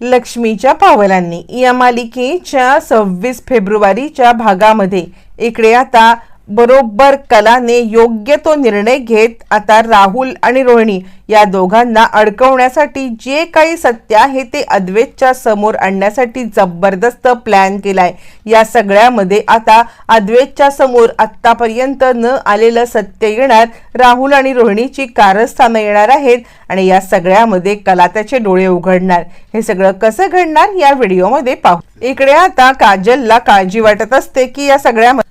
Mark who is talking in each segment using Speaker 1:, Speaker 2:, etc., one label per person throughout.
Speaker 1: लक्ष्मीच्या पावलांनी. या मालिकेच्या सव्वीस फेब्रुवारीच्या भागामध्ये. इकडे आता बरोबर कलाने योग्य तो निर्णय घेत आता राहुल आणि रोहिणी या दोघांना अडकवण्यासाठी जे काही सत्य आहे ते अद्वेतच्या समोर आणण्यासाठी जबरदस्त प्लॅन केलाय. या सगळ्यामध्ये आता अद्वेतच्या समोर आत्तापर्यंत न आलेलं सत्य येणार राहुल आणि रोहिणीची कारस्थानं येणार आहेत आणि या सगळ्यामध्ये कला त्याचे डोळे उघडणार. हे सगळं कसं घडणार या व्हिडिओमध्ये पाहू. इकडे आता काजलला काळजी वाटत असते की या सगळ्यामध्ये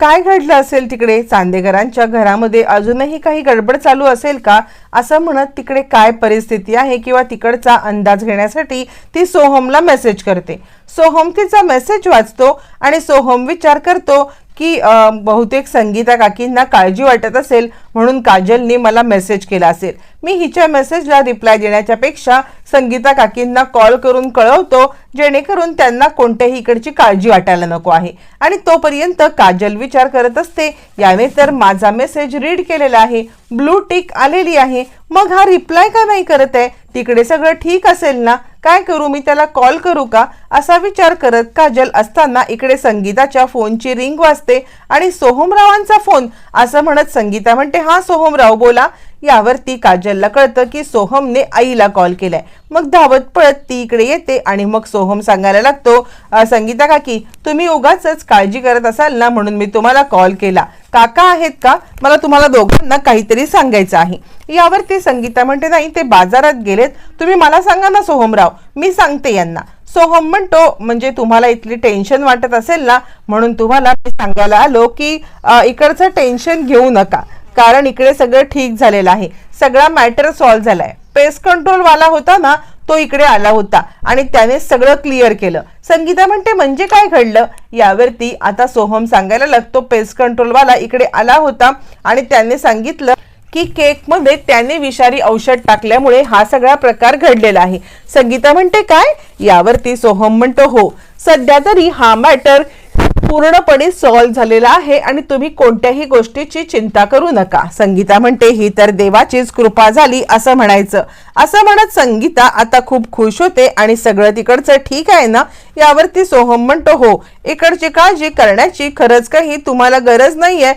Speaker 1: काय घडलं असेल तिकडे? चांदेकरांच्या घरामध्ये अजूनही काही गडबड चालू असेल का? असं म्हणत तिकडे काय परिस्थिती आहे किंवा तिकडचा अंदाज घेण्यासाठी ती सोहमला मेसेज करते. सोहम तिचा मेसेज वाचतो आणि सोहम विचार करतो की बहुतेक संगीता काकींना काळजी वाटत असेल. म्हणून काजलने मला मेसेज केला असेल. मी हिच्या मेसेजला रिप्लाय देण्याच्या पेक्षा संगीता काकींना कॉल करून कळवतो जेणेकरून त्यांना कोणत्याही इकडची काळजी वाटायला नको आहे. आणि तोपर्यंत काजल विचार करत असते याने तर माझा मेसेज रीड केलेला आहे ब्लू टिक आलेली आहे मग हा रिप्लाय का नाही करत आहे? तिकडे सगळं ठीक असेल ना? काय करू मी त्याला कॉल करू का? असा विचार करत काजल असताना इकडे संगीताच्या फोनची रिंग वाजते आणि सोहमरावांचा फोन असं म्हणत संगीता म्हणते हा सोहमराव बोला यावरती काजलला कळतं की सोहमने आईला कॉल केलाय. मग धावत पळत ती इकडे येते आणि मग सोहम सांगायला लागतो संगीता काकी तुम्ही उगाच काळजी करत असाल ना म्हणून मी तुम्हाला कॉल केला. काका आहेत का? मला तुम्हाला दोघांना काहीतरी सांगायचं आहे. यावरती संगीता म्हणते नाही ते बाजारात गेलेत. तुम्ही मला सांगा ना सोहमराव. मी सांगते यांना. सोहम म्हणतो म्हणजे तुम्हाला इथली टेन्शन वाटत असेल ना म्हणून तुम्हाला मी सांगायला आलो की इकडचं टेन्शन घेऊ नका. कारण इकडे सगळं ठीक झालेलं आहे. सगळा मॅटर सॉल्व्ह झालाय. पेस्ट कंट्रोल वाला होता ना तो इकडे आला होता आणि त्याने सगळं क्लिअर केलं. संगीता म्हणते म्हणजे काय घडलं? यावरती आता सोहम सांगायला लागतो पेस्ट कंट्रोल वाला इकडे आला होता आणि त्याने सांगितलं की केकमध्ये त्याने विषारी औषध टाकल्यामुळे हा सगळा प्रकार घडलेला आहे. संगीता म्हणते काय? यावरती सोहम म्हणतो हो. सध्या तरी हा मॅटर पूर्णपणे सॉल्व्ह झालेला आहे आणि तुम्ही कोणत्याही गोष्टीची चिंता करू नका. संगीता म्हणते ही तर देवाचीच कृपा झाली असं म्हणायचं. असं म्हणत संगीता आता खूप खुश होते आणि सगळं तिकडचं ठीक आहे ना? यावरती सोहम म्हणतो हो इकडची काळजी करण्याची खरंच काही तुम्हाला गरज नाहीये.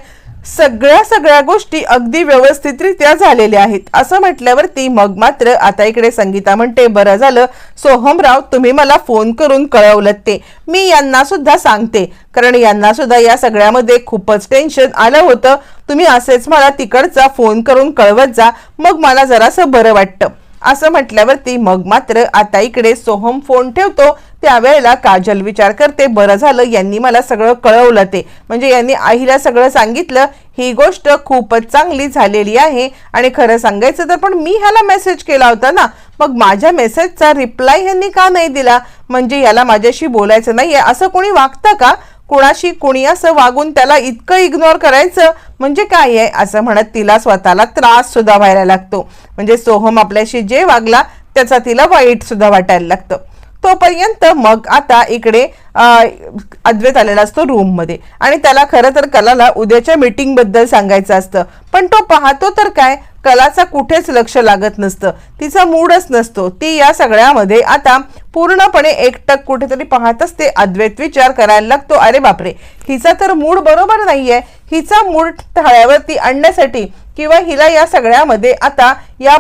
Speaker 1: सगळ्या सगळ्या गोष्टी अगदी व्यवस्थितरित्या झालेल्या आहेत. असं म्हटल्यावरती मग मात्र आता इकडे संगीता म्हणते बरं झालं. सोहमराव तुम्ही मला फोन करून कळवलं ते. मी यांना सुद्धा सांगते. कारण यांना सुद्धा या सगळ्यामध्ये खूपच टेन्शन आलं होतं. तुम्ही असेच मला तिकडचा फोन करून कळवत जा. मग मला जरासं बरं वाटतं. असं म्हटल्यावरती मग मात्र आता इकडे सोहम फोन ठेवतो. त्यावेळेला काजल विचार करते बरं झालं यांनी मला सगळं कळवलं ते. म्हणजे यांनी आईला सगळं सांगितलं. ही गोष्ट खूपच चांगली झालेली आहे आणि खरं सांगायचं तर पण मी ह्याला मेसेज केला होता ना. मग माझ्या मेसेजचा रिप्लाय ह्यांनी का नाही दिला? म्हणजे याला माझ्याशी बोलायचं नाहीये असं कोणी वागतं का? कोणाशी कोणी असं वागून त्याला इतकं इग्नोर करायचं म्हणजे काय आहे? असं म्हणत तिला स्वतःला त्रास सुद्धा व्हायला लागतो. म्हणजे सोहम आपल्याशी जे वागला त्याचा तिला वाईट सुद्धा वाटायला लागतं. तोपर्यंत मग आता इकडे अद्वैत आलेला असतो रूममध्ये. आणि त्याला खरं तर कलाला उद्याच्या मीटिंगबद्दल सांगायचं असतं. पण तो पाहतो तर काय? कलाचा कुठेच लक्ष लागत नसतं. तिचा मूडच नसतो. ती या सगळ्यामध्ये आता पूर्णपणे एकटक कुठेतरी पाहत असते अद्वैत विचार करायला लागतो. अरे बापरे हिचा तर मूड बरोबर नाहीये. हिचा मूड थाळ्यावरती आणण्यासाठी किंवा हिला या सगळ्यामध्ये आता या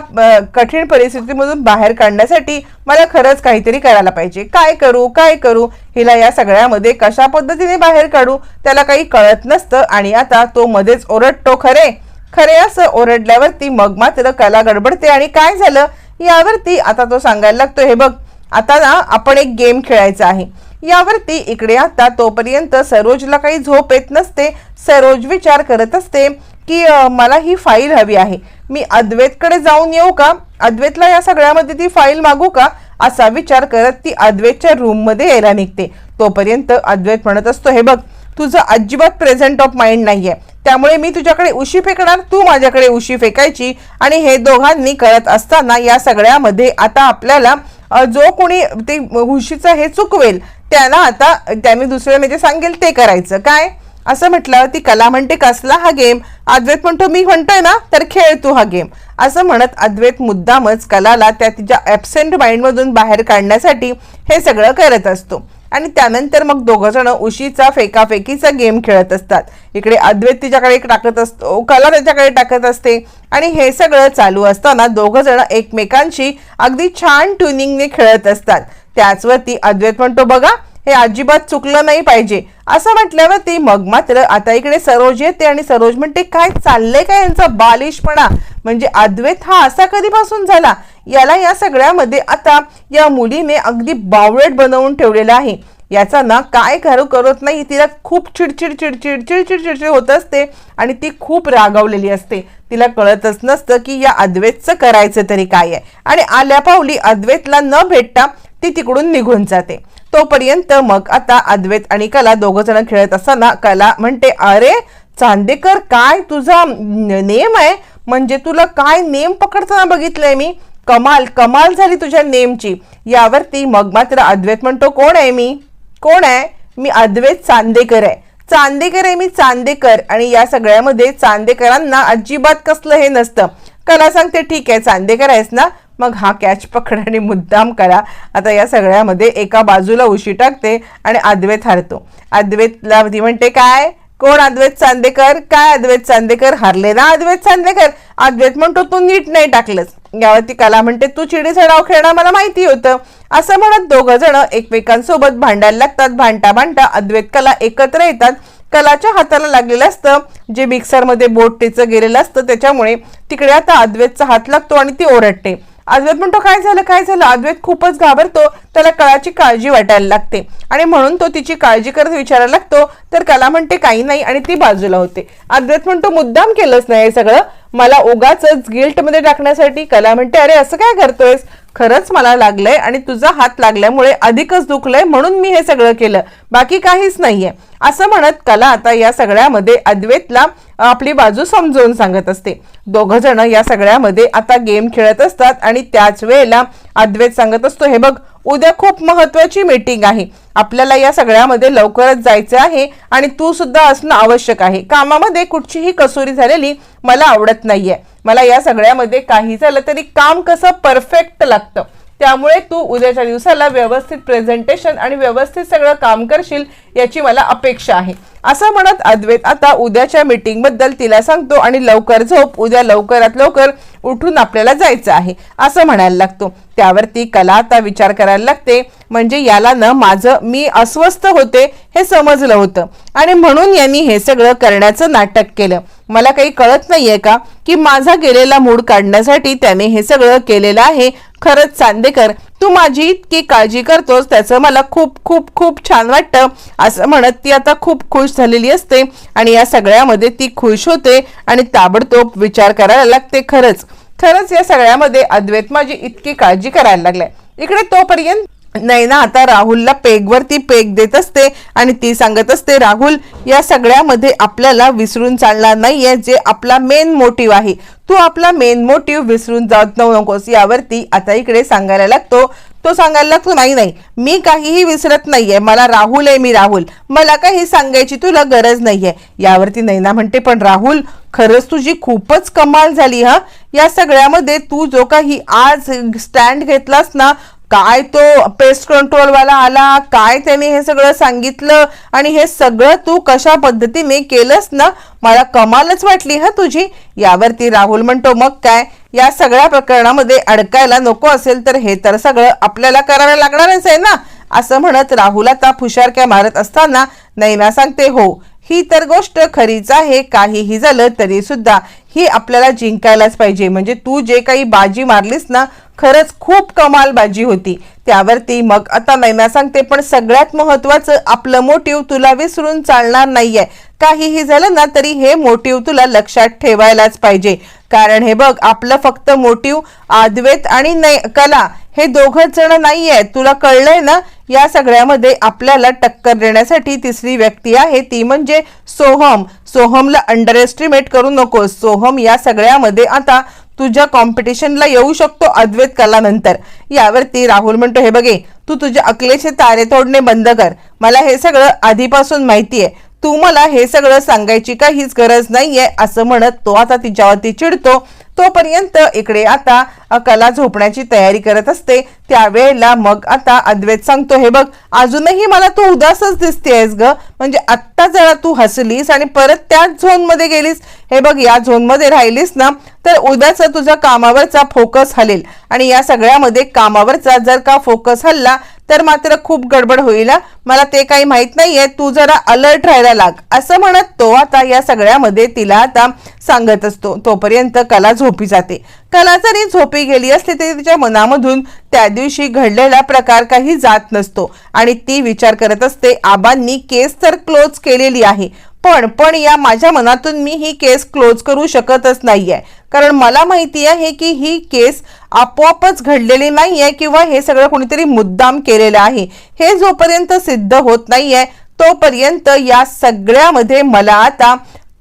Speaker 1: कठीण परिस्थितीमधून बाहेर काढण्यासाठी मला खरंच काहीतरी करायला पाहिजे. काय करू काय करू हिला या सगळ्यामध्ये कशा पद्धतीने बाहेर काढू त्याला काही कळत नसतं आणि आता तो मध्येच ओरडतो खरे खरे असं ओरडल्यावरती मग मात्र कला गडबडते आणि काय झालं? यावरती आता तो सांगायला लागतो हे बघ आता ना आपण एक गेम खेळायचा आहे. यावरती इकडे आता तोपर्यंत सरोजला काही झोप येत नसते. सरोज विचार करत असते की मला ही फाईल हवी आहे. मी अद्वैतकडे जाऊन येऊ का? अद्वैतला या सगळ्यामध्ये ती फाईल मागू का? असा विचार करत ती अद्वैतच्या रूममध्ये यायला निघते. तोपर्यंत अद्वैत म्हणत असतो हे बघ तुझं अजिबात प्रेझेंट ऑफ माइंड नाही आहे त्यामुळे मी तुझ्याकडे उशी फेकणार? तू माझ्याकडे उशी फेकायची. आणि हे दोघांनी करत असताना या सगळ्यामध्ये आता आपल्याला जो कोणी ते उशीचं हे चुकवेल त्याला आता त्याने दुसऱ्या म्हणजे सांगेल ते करायचं. काय? असं म्हटलं ती कला म्हणते कसला हा गेम? अद्वैत म्हणतो मी म्हणतोय ना तर खेळ तू हा गेम. असं म्हणत अद्वैत मुद्दामच कलाला त्या तिच्या ॲबसेंट माइंडमधून बाहेर काढण्यासाठी हे सगळं करत असतो. आणि त्यानंतर मग दोघं जण उशीचा फेकाफेकीचा गेम खेळत असतात. इकडे अद्वैत तिच्याकडे एक टाकत असतो कला त्याच्याकडे टाकत असते. आणि हे सगळं चालू असताना दोघं जण एकमेकांशी अगदी छान ट्युनिंगने खेळत असतात. त्याचवरती अद्वैत म्हणतो बघा हे अजिबात चुकलं नाही पाहिजे. असं म्हटल्यावरती मग मात्र आता इकडे सरोज येते आणि सरोज म्हणते काय चाललंय काय यांचा बालिशपणा? म्हणजे अद्वैत हा असा कधीपासून झाला? याला या सगळ्यामध्ये आता या मुलीने अगदी बावळट बनवून ठेवलेला आहे. याचा ना काय करू करत नाही तिला खूप चिडचिड चिडचिड चिडचिड चिडचिड होत असते आणि ती खूप रागावलेली असते. तिला कळतच नसतं की या अद्वैतचं करायचं तरी काय आहे. आणि आल्या पावली अद्वैतला न भेटता ती तिकडून निघून जाते. तोपर्यंत मग आता अद्वैत आणि कला दोघं जण खेळत असताना कला म्हणते अरे चांदेकर काय तुझा नेम आहे? म्हणजे तुला काय नेम पकडताना बघितलंय मी? कमाल कमाल झाली तुझ्या नेमची. यावरती मग मात्र अद्वैत म्हणतो कोण आहे मी? कोण आहे? मी अद्वैत चांदेकर आहे. चांदेकर आहे मी चांदेकर आणि या सगळ्यामध्ये चांदेकरांना अजिबात कसलं हे नसतं. कला सांगते ठीक आहे चांदेकर आहेस ना? मग हा कॅच पकड आणि मुद्दाम करा. आता या सगळ्यामध्ये एका बाजूला उशी टाकते आणि अद्वैत हारतो. अद्वैतला ती म्हणते काय? कोण अद्वैत चांदेकर? काय अद्वैत चांदेकर? हारले ना अद्वैत चांदेकर? अद्वैत म्हणतो तू नीट नाही टाकलंस. यावरती कला म्हणते तू चिडीचा डाव खेळणं मला माहिती होतं. असं म्हणत दोघं जण एकमेकांसोबत भांडायला लागतात. भांडता भांडता अद्वैत कला एकत्र येतात. कलाच्या हाताला लागलेलं असतं. जे मिक्सरमध्ये बोट टेचं गेलेलं असतं त्याच्यामुळे तिकडे आता अद्वैतचा हात लागतो आणि ती ओरडते. अद्वैत म्हणतो काय झालं काय झालं? अद्वैत खूपच घाबरतो त्याला कळाची काळजी वाटायला लागते. आणि म्हणून तो तिची काळजी करत विचारायला लागतो तर कला म्हणते काही नाही. आणि ती बाजूला होते. अद्वैत म्हणतो मुद्दाम केलंच नाही हे सगळं? मला उगाच गिल्टमध्ये टाकण्यासाठी? कला म्हणते अरे असं काय करतोयस? खरंच मला लागलंय आणि तुझा हात लागल्यामुळे अधिकच दुखलंय म्हणून मी हे सगळं केलं. बाकी काहीच नाहीये. असं म्हणत कला आता या सगळ्यामध्ये अद्वैतला आपली बाजू समजावून सांगत असते. दोघ जण या सगळ्यामध्ये आता गेम खेळत असतात आणि त्याच वेळेला अद्वैत सांगत असतो हे बघ उद्या खूप महत्वाची मीटिंग आहे. आपल्याला या सगळ्यामध्ये लवकरच जायचं आहे आणि तू सुद्धा असणं आवश्यक आहे. कामामध्ये कुठचीही कसुरी झालेली मला आवडत नाहीये. मला या सगळ्यामध्ये काही झालं तरी काम कसं परफेक्ट लागतं. त्यामुळे तू उद्याच्या दिवसाला व्यवस्थित प्रेझेंटेशन आणि व्यवस्थित सगळं काम करशील याची मला अपेक्षा आहे. असं म्हणत अद्वैत आता उद्याच्या मीटिंगबद्दल तिला सांगतो आणि लवकर झोप उद्या लवकरात लवकर उठून आपल्याला जायचं आहे असं म्हणायला लागतो. त्यावरती कला आता विचार करायला लागते. म्हणजे याला न माझं मी अस्वस्थ होते हे समजलं होतं. आणि म्हणून यांनी हे सगळं करण्याचं नाटक केलं. मला काही कळत नाहीये का? की माझा गेलेला मूड काढण्यासाठी त्याने हे सगळं केलेलं आहे खरंच चांदेकर तू माझी इतकी काळजी करतोस त्याचं मला खूप खूप खूप छान वाटतं असं म्हणत ती आता खूप खुश झालेली असते आणि या सगळ्यामध्ये ती खुश होते आणि ताबडतोब विचार करायला लागते खरंच. खरंच या सगळ्यामध्ये अद्वैत माझी इतकी काळजी करायला लागलाय. इकडे तोपर्यंत नैना आता राहुलला पेगवरती पेग देत असते आणि ती सांगत असते राहुल या सगळ्यामध्ये आपल्याला विसरून चालणार नाहीये जे आपला मेन मोटिव्ह आहे. तू आपला मेन मोटिव्ह विसरून जात नकोस. यावरती आता इकडे सांगायला लागतो. तो सांगायला लागतो नाही नाही मी काहीही विसरत नाहीये. मला राहुल आहे मी राहुल. मला काही सांगायची तुला गरज नाहीये. यावरती नैना म्हणते पण राहुल खरंच तुझी खूपच कमाल झाली हा. या सगळ्यामध्ये तू जो काही आज स्टँड घेतलास ना काय तो पेस्ट कंट्रोलवाला आला? काय त्याने हे सगळं सांगितलं? आणि हे सगळं तू कशा पद्धतीने केलंस ना? मला कमालच वाटली हा तुझी. यावरती राहुल म्हणतो मग काय? या सगळ्या प्रकरणामध्ये अडकायला नको असेल तर हे तर सगळं आपल्याला करायला लागणारच आहे ना? असं म्हणत राहुल आता फुशारक्या मारत असताना नैना सांगते हो ही तर गोष्ट खरीच आहे. काहीही झालं तरी सुद्धा ही आपल्याला जिंकायलाच पाहिजे. म्हणजे तू जे काही बाजी मारलीस ना खरंच खूप कमाल बाजी होती. त्यावरती मग आता नैना सांगते पण सगळ्यात महत्वाचं आपलं मोटिव्ह तुला विसरून चालणार नाहीये. काहीही झालं ना तरी हे मोटिव्ह तुला लक्षात ठेवायलाच पाहिजे. कारण हे बघ आपलं फक्त मोटिव्ह आद्वेत आणि कला. हे दोघच जण आहेत तुला कळलंय ना? या सगळ्यामध्ये आपल्याला टक्कर देण्यासाठी तिसरी व्यक्ती आहे. ती म्हणजे सोहम. सोहमला अंडर एस्टिमेट करू नकोस. सोहम या सगळ्यामध्ये आता तुझ्या कॉम्पिटिशनला येऊ शकतो अद्वैत कलानंतर. यावरती राहुल म्हणतो हे बघे तू तुझ्या अकलेचे तारे तोडणे बंद कर. मला हे सगळं आधीपासून माहिती आहे तू मला हे सगळं सांगायची काहीच गरज नाहीये असं म्हणत तो आता तिच्यावरती चिडतो. तोपर्यंत इकडे आता कला झोपण्याची तयारी करत असते. त्यावेळेला मग आता अद्वैत सांगतो हे बघ अजूनही मला तू उदासच दिसतेस ग. म्हणजे आत्ता जरा तू हसलीस आणि परत त्याच झोनमध्ये गेलीस. हे बघ या झोनमध्ये राहिलीस ना तर उद्याचा तुझा कामावरचा फोकस हलेल. आणि या सगळ्यामध्ये कामावरचा जर का फोकस हल्ला तर मात्र खूप गडबड होईल मला ते काही माहीत नाहीये. तू जरा अलर्ट राहायला लाग. असं म्हणत तो आता या सगळ्यामध्ये तिला आता सांगत असतो. तोपर्यंत कला झोपी जाते. कला जरी झोपी गेली असली तरी तिच्या मनामधून त्या दिवशी घडलेला प्रकार काही जात नसतो. आणि ती विचार करत असते आबांनी केस तर क्लोज केलेली आहे पण पण या माझ्या मनातून मी ही केस क्लोज करू शकतच नाहीये. कारण मला माहिती आहे की ही केस आपोआपच घडलेली नाही आहे किंवा हे सगळं कोणीतरी मुद्दाम केलेलं आहे. हे जोपर्यंत सिद्ध होत नाही आहे तोपर्यंत या सगळ्यामध्ये मला आता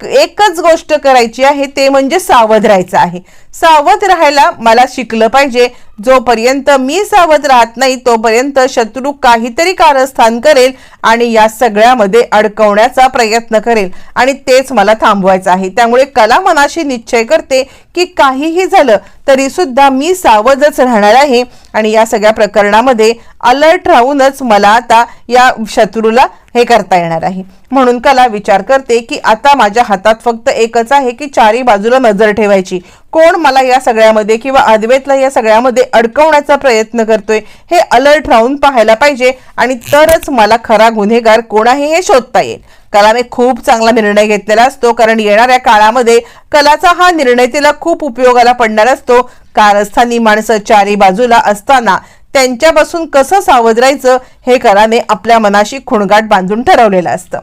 Speaker 1: एकच गोष्ट करायची आहे ते म्हणजे सावध राहायचं आहे. सावध राहायला मला शिकलं पाहिजे. जोपर्यंत मी सावध राहत नाही तोपर्यंत शत्रू काहीतरी कारस्थान करेल आणि या सगळ्यामध्ये अडकवण्याचा प्रयत्न करेल. आणि तेच मला थांबवायचं आहे. त्यामुळे कला मनाशी निश्चय करते की काहीही झालं तरी सुद्धा मी सावधच राहणार आहे. आणि या सगळ्या प्रकरणामध्ये अलर्ट राहूनच मला आता या शत्रूला हे करता येणार आहे. म्हणून कला विचार करते की आता माझ्या हातात फक्त एकच आहे की चारी बाजूला नजर ठेवायची. कोण मला या सगळ्यामध्ये किंवा अद्वैतला या सगळ्यामध्ये अडकवण्याचा प्रयत्न करतोय हे अलर्ट राहून पाहायला पाहिजे आणि तरच मला खरा गुन्हेगार कोण आहे हे शोधता येईल. कलाने खूप चांगला निर्णय घेतलेला असतो कारण येणाऱ्या काळामध्ये कलाचा हा निर्णय तिला खूप उपयोगाला पडणार असतो. कारस्थानी माणसं चारी बाजूला असताना त्यांच्यापासून कसं सावध राहायचं हे कलाने आपल्या मनाशी खुणगाट बांधून ठरवलेलं असतं.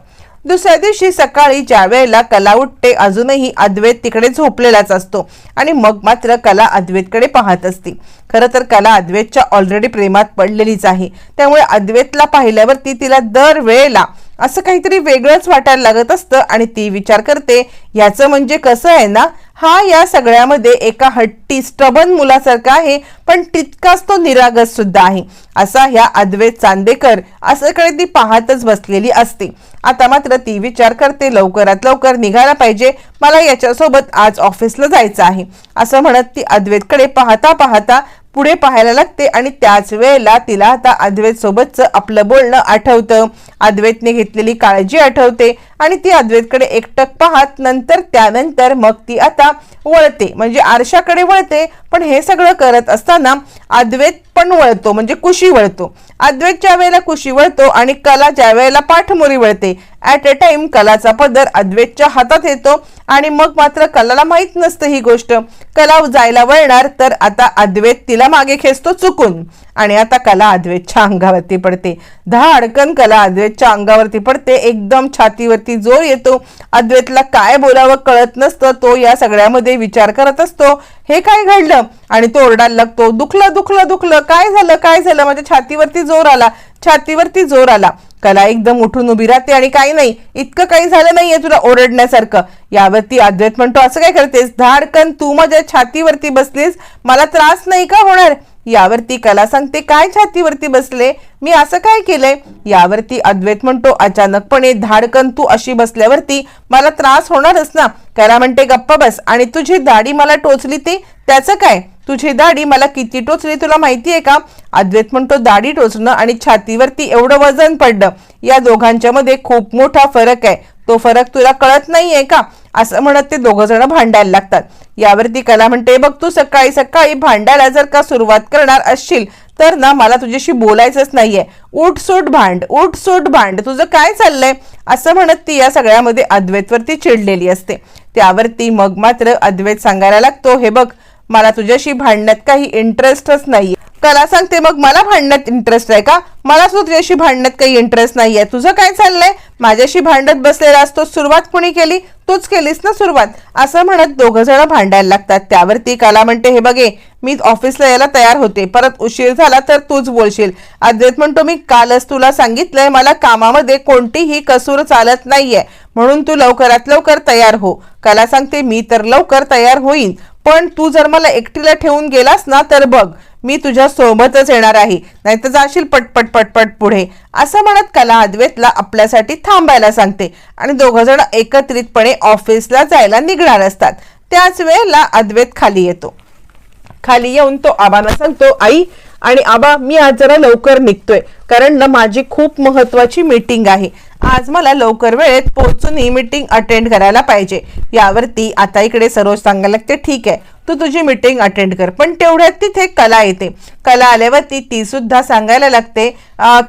Speaker 1: दुसऱ्या दिवशी सकाळी ज्या वेळेला कला उठते अजूनही अद्वैत तिकडे झोपलेलाच असतो आणि मग मात्र कला अद्वैतकडे पाहत असते. खरं तर कला अद्वैतच्या ऑलरेडी प्रेमात पडलेलीच आहे. त्यामुळे अद्वैतला पाहिल्यावरती तिला दर वेळेला असं काहीतरी वेगळंच वाटायला लागत असतं आणि ती विचार करते याचं म्हणजे कसं आहे ना? हा या सगळ्यामध्ये एका हट्टी स्टबन मुलासारखा आहे पण तितकाच तो निरागस सुद्धा आहे. असा ह्या अद्वैत चांदेकर असंकडे ती पाहतच बसलेली असते. आता मात्र ती विचार करते लवकरात लवकर निघायला पाहिजे. मला याच्यासोबत आज ऑफिसला जायचं आहे. असं म्हणत ती अद्वैतकडे पाहता पाहता पुढे पाहायला लागते आणि त्याच वेळेला तिला आता अद्वैत सोबतचं आपलं बोलणं आठवतं. अद्वैतने घेतलेली काळजी आठवते आणि ती अद्वैतकडे एकटक पाहत नंतर त्यानंतर मग ती आता वळते. म्हणजे आरशाकडे वळते पण हे सगळं करत असताना अद्वैत पण वळतो म्हणजे कुशी वळतो. अद्वैत ज्या वेळेला कुशी वळतो आणि कला ज्या वेळेला पाठमोरी वळते. ॲट अ टाइम कलाचा पदर अद्वैतच्या हातात येतो आणि मग मात्र कलाला माहीत नसतं ही गोष्ट. कला जायला वळणार तर आता अद्वैत तिला मागे खेचतो चुकून. आणि आता कला अद्वैतच्या अंगावरती पडते. दहा अडकन कला अद्वैतच्या अंगावरती पडते. एकदम छातीवरती जोर येतो. अद्वैतला काय बोलावं कळत नसतं. तो या सगळ्यामध्ये विचार करत असतो. हे काय घडलं? आणि तो ओरडायला लागतो दुखलं दुखलं दुखलं काय झालं काय झालं? माझ्या छातीवरती जोर आला छातीवरती जोर आला. कला एकदम उठून उभी राहते आणि काही नाही इतकं काही झालं नाहीये तुला ओरडण्यासारखं. यावरती अद्वैत म्हणतो असं काय करतेस? धाडकन तू माझ्या छातीवरती बसलीस? मला त्रास नाही का होणार? यावरती कला सांगते काय छातीवरती बसले? मी असं काय केलंय? यावरती अद्वैत म्हणतो अचानकपणे धाडकन तू अशी बसल्यावरती मला त्रास होणारच ना. कला म्हणते गप्पा बस आणि तुझी दाढी मला टोचली ती त्याचं काय? तुझी दाढी मला किती टोचली तुला माहिती आहे का? अद्वैत म्हणतो दाढी टोचणं आणि छातीवरती एवढं वजन पडणं या दोघांच्या मध्ये खूप मोठा फरक आहे. तो फरक तुला कळत नाहीये का? असं म्हणत ते दोघ जण भांडायला लागतात. यावरती कला म्हणते बघ तू सकाळी सकाळी भांडायला जर का सुरुवात करणार असशील तर ना मला तुझ्याशी बोलायचंच नाहीये. उठसूट भांड उठसूट भांड तुझं काय चाललंय? असं म्हणत ती या सगळ्यामध्ये अद्वैतवरती चिडलेली असते. त्यावरती मग मात्र अद्वैत सांगायला लागतो हे बघ मला तुझ्याशी भांडण्यात काही इंटरेस्टच नाहीये. कला सांगते मग मला भांडण्यात इंटरेस्ट आहे का? मला सुद्धा तुझ्याशी भांडण्यात काही इंटरेस्ट नाही आहे तुझं काय चाललंय? माझ्याशी भांडत बसलेला असतो सुरुवात कुणी केली? तूच केलीस ना सुरुवात. असं म्हणत दोघं जण भांडायला लागतात. त्यावरती कला म्हणते हे बघे मी ऑफिसला यायला तयार होते. परत उशीर झाला तर तूच बोलशील. अद्वैत म्हणतो मी कालच तुला सांगितलंय मला कामामध्ये कोणतीही कसूर चालत नाहीये. म्हणून तू लवकरात लवकर तयार हो. कला सांगते मी तर लवकर तयार होईन. पण तू जर मला एकटीला ठेवून गेलास ना तर बघ मी तुझ्या सोबतच येणार आहे. नाहीतर जाशील पटपट पटपट पुढे. असं म्हणत कला अद्वैतला आपल्यासाठी थांबायला सांगते आणि दोघ जण एकत्रितपणे ऑफिसला जायला निघणार असतात. त्याच वेळेला अद्वैत खाली येतो. खाली येऊन तो आबाला सांगतो आई आणि आबा मी आज जरा लवकर निघतोय. कारण ना माझी खूप महत्वाची मीटिंग आहे. आज मला लवकर वेळेत पोहोचून ही मीटिंग अटेंड करायला पाहिजे. यावरती आता इकडे सरोज सांगायला लागते ठीक आहे. तू तुझी मीटिंग अटेंड कर. पण तेवढ्यात तिथे कला येते. कला आल्यावरती ती सुद्धा सांगायला लागते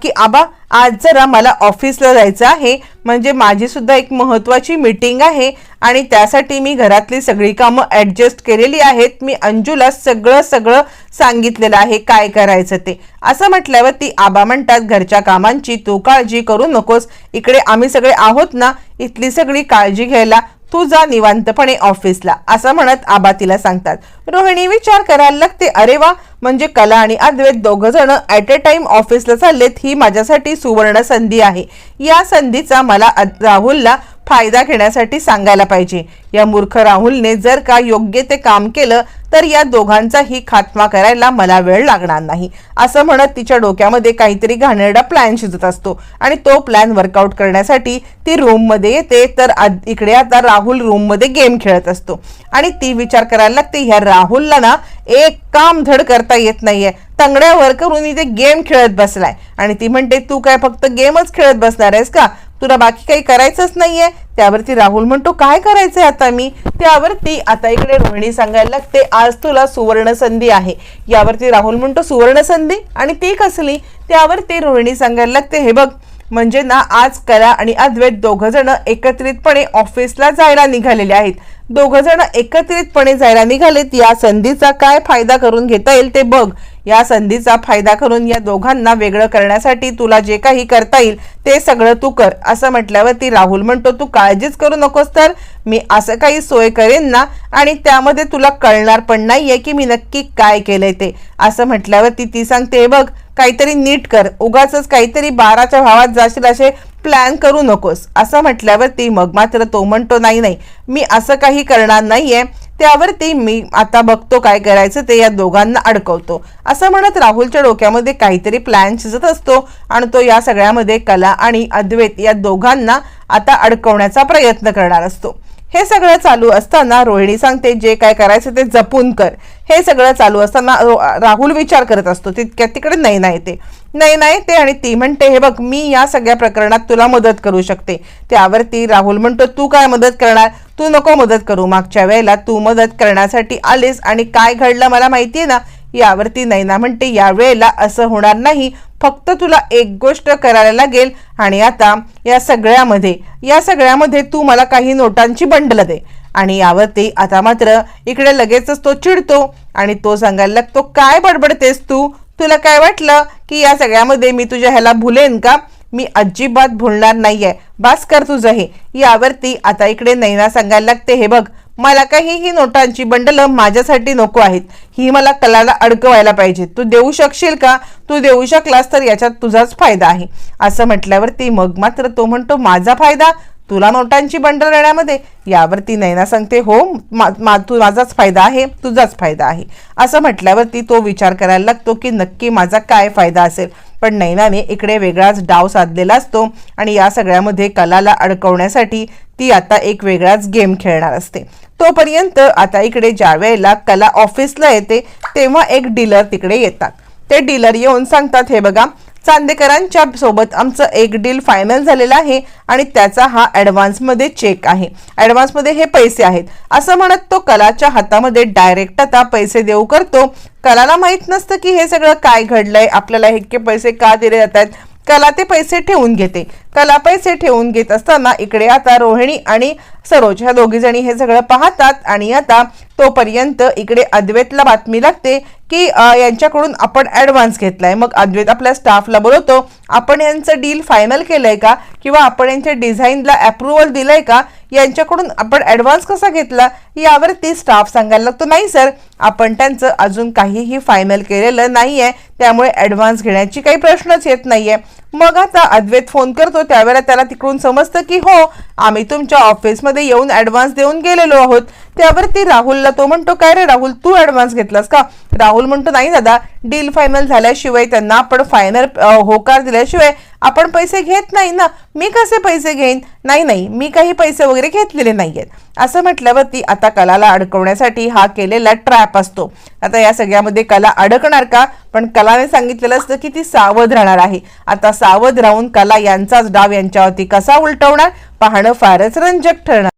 Speaker 1: की आबा आज जरा मला ऑफिसला जायचं आहे म्हणजे माझी सुद्धा एक महत्वाची मीटिंग आहे आणि त्यासाठी मी घरातली सगळी कामं ॲडजस्ट केलेली आहेत. मी अंजूला सगळं सगळं सांगितलेलं आहे काय करायचं ते. असं म्हटल्यावर ती आबा म्हणतात घरच्या कामांची तू काळजी करू नकोस. इकडे आम्ही सगळे आहोत ना इथली सगळी काळजी घ्यायला तू जा निवांतपणे ऑफिसला असं म्हणत आबा तिला सांगतात. रोहिणी विचार करायला लागते अरे वा म्हणजे कला आणि अद्वैत दोघं जण ॲट अ टाइम ऑफिसला चाललेत ही माझ्यासाठी सुवर्ण संधी आहे. या संधीचा मला राहुलला फायदा घेण्यासाठी सांगायला पाहिजे. या मूर्ख राहुलने जर का योग्य ते काम केलं तर या दोघांचाही खात्मा करायला मला वेळ लागणार नाही. असं म्हणत तिच्या डोक्यामध्ये काहीतरी घाणेरडा प्लॅन शिजत असतो आणि तो प्लॅन वर्कआउट करण्यासाठी ती रूममध्ये येते तर इकडे आता राहुल रूममध्ये गेम खेळत असतो. आणि ती विचार करायला लागते ह्या राहुलला ना एक काम धड करता येत नाहीये. तंगड्यावर करून इथे गेम खेळत बसलाय. आणि ती म्हणते तू काय फक्त गेमच खेळत बसणार आहेस का? तुला बाकी काही करायचंच नाहीये. त्यावरती राहुल म्हणतो काय करायचंय आता मी? त्यावरती आता इकडे रोहिणी सांगायला लागते आज तुला सुवर्ण संधी आहे. यावरती राहुल म्हणतो सुवर्ण संधी आणि ती कसली? त्यावरती रोहिणी सांगायला लागते हे बघ म्हणजे ना आज कला आणि अद्वैत दोघंजणं एकत्रितपणे ऑफिसला जायला निघालेले आहेत. दोघं जण एकत्रितपणे जायला निघालेत. या संधीचा काय फायदा करून घेता येईल ते बघ. या संधीचा फायदा करून या दोघांना वेगळं करण्यासाठी तुला जे काही करता येईल ते सगळं तू कर असं म्हटल्यावर ती राहुल म्हणतो तू काळजीच करू नकोस तर. मी असं काही सोय करेन ना आणि त्यामध्ये तुला कळणार पण नाहीये की मी नक्की काय केलंय ते. असं म्हटल्यावर ती ती सांगते बघ काहीतरी नीट कर. उगाच काहीतरी बाराच्या भावात जाशील असे प्लॅन करू नकोस. असं म्हटल्यावरती मग मात्र तो म्हणतो नाही नाही मी असं काही करणार नाहीये. त्यावरती मी आता बघतो काय करायचं ते या दोघांना अडकवतो. असं म्हणत राहुलच्या डोक्यामध्ये काहीतरी प्लॅन शिजत असतो आणि तो या सगळ्यामध्ये कला आणि अद्वैत या दोघांना आता अडकवण्याचा प्रयत्न करणार असतो. हे सगळं चालू असताना रोहिणी सांगते जे काय करायचं ते जपून कर. हे सगळं चालू असताना रो- राहुल विचार करत असतो तितक्या तिकडे नाही नाही ते. नाही नाही ते आणि ती म्हणते हे बघ मी या सगळ्या प्रकरणात तुला मदत करू शकते. त्यावरती राहुल म्हणतो तू काय मदत करणार? तू नको मदत करू. मागच्या वेळेला तू मदत करण्यासाठी आलीस आणि काय घडलं मला माहिती आहे ना? यावरती नैना म्हणते या वेळेला असं होणार नाही. फक्त तुला एक गोष्ट करायला लागेल आणि आता या सगळ्यामध्ये या सगळ्यामध्ये तू मला काही नोटांची बंडलं दे. आणि यावरती आता मात्र इकडे लगेचच तो चिडतो आणि तो सांगायला लागतो काय बडबडतेस तू? तुला काय वाटलं की या सगळ्यामध्ये मी तुझ्या ह्याला भुलेन का? मी अजिबात भुलणार नाहीये. बास कर तुझं हे. यावरती आता इकडे नैना सांगायला लागते हे बघ मला काही ही नोटांची बंडलं माझ्यासाठी नको आहेत. ही मला कलाला अडकवायला पाहिजे. तू देऊ शकशील का? तू देऊ शकलास तर याच्यात तुझाच फायदा आहे. असं म्हटल्यावरती मग मात्र तो म्हणतो माझा फायदा? तुला नोटांची बंडल देण्यामध्ये यावरती नैना सांगते हो मा, मा, तू माझाच फायदा आहे तुझाच फायदा आहे. असं म्हटल्यावरती तो विचार करायला लागतो की नक्की माझा काय फायदा असेल. पण नैनाने इकडे वेगळाच डाव साधलेला असतो आणि या सगळ्यामध्ये कलाला अडकवण्यासाठी ती आता एक वेगळाच गेम खेळणार असते. तोपर्यंत आता इकडे ज्या वेळेला कला ऑफिसला येते तेव्हा एक डीलर तिकडे येतात. ते डीलर येऊन सांगतात हे बघा चांदेकरांच्या सोबत आमचं एक डील फायनल झालेलं आहे आणि त्याचा हा ॲडव्हान्समध्ये चेक आहे. ॲडव्हान्समध्ये हे पैसे आहेत. असं म्हणत तो कलाच्या हातामध्ये डायरेक्ट आता पैसे देऊ करतो. कलाला माहीत नसतं की हे सगळं काय घडलंय. आपल्याला इतके पैसे का दिले जात आहेत कला ते पैसे ठेवून घेते. कला पैसे ठेवून घेत असताना इकडे आता रोहिणी आणि सरोज ह्या दोघी जणी हे सगळं पाहतात. आणि आता तोपर्यंत इकडे अद्वैतला बातमी लागते की यांच्याकडून आपण ॲडव्हान्स घेतलाय. मग अद्वैत आपल्या स्टाफला बोलवतो आपण यांचं डील फायनल केलंय का? किंवा आपण यांच्या डिझाईनला अप्रुव्हल दिलंय का? यांच्याकडून आपण ॲडव्हान्स कसा घेतला? यावरती स्टाफ सांगायला लागतो नाही सर आपण त्यांचं अजून काहीही फायनल केलेलं नाही आहे त्यामुळे ॲडव्हान्स घेण्याची काही प्रश्नच येत नाही आहे मग आता अद्वैत फोन करतो त्यावेळेला त्याला तिकडून समजतं की हो आम्ही तुमच्या ऑफिसमध्ये येऊन ॲडव्हान्स देऊन गेलेलो आहोत. त्यावरती राहुलला तो म्हणतो काय रे राहुल तू ॲडव्हान्स घेतलास का? राहुल म्हणतो नाही दादा डील फायनल झाल्याशिवाय त्यांना आपण फायनल होकार दिल्याशिवाय आपण पैसे घेत नाही ना मी कसे पैसे घेईन? नाही नाही मी काही पैसे वगैरे घेतलेले नाही आहेत असं म्हटल्यावरती आता कलाला अडकवण्यासाठी हा केलेला ट्रॅप असतो. आता या सगळ्यामध्ये कला अडकणार का? पण कलाने सांगितलेलं असतं की ती सावध राहणार आहे. आता सावध राहून कला यांचाच डाव यांच्यावरती कसा उलटवणार? पाहणं फारच रंजक ठरणार.